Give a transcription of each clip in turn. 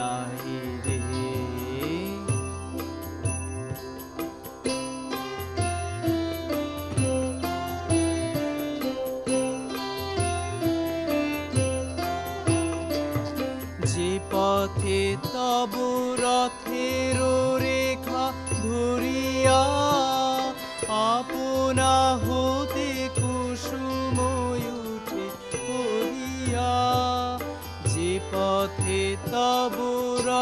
তাহি রে। যে পথে তব রথের রেখা ধরিয়া আপনা হতে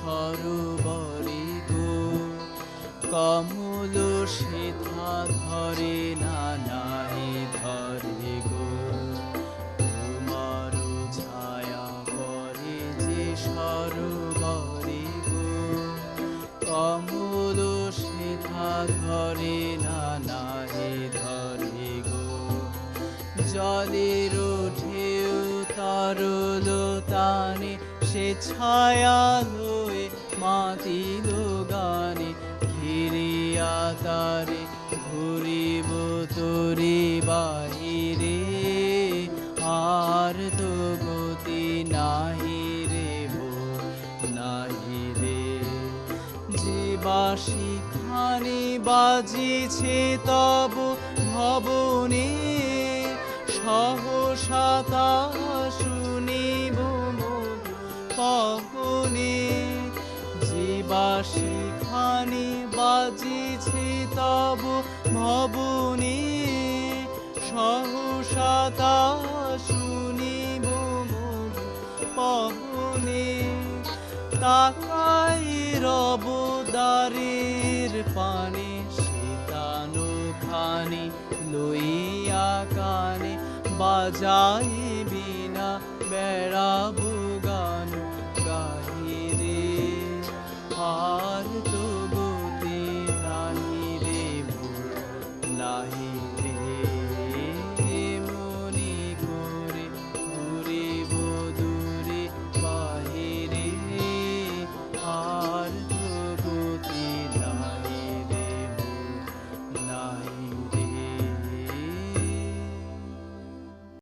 সরোবরে গো কমল সেথা ধরে না নাহি ধরে গো। তোমারও ছায়া পরে যে সরোবরে গো। কমল সেথা ধরে না নাহি ধরে গো। জলের ঢেউ তরল তানে সে ছায়া লয়ে মাতিল গানে ঘিরিয়া তারে ঘুরিব তোরে বাহিরে আর তো গতি নাহি রে মোর, নাহি রে। যে বাসি খানি বাজিছে তব ভবনে সহসা যে বাসি খানি বাজিছে তব ভবনে, সহসা তা শুনিব মোর তাকাই রব দারির পানে শীতানো খানি লইয়া কানে বাজাই বিনা বেড়াবো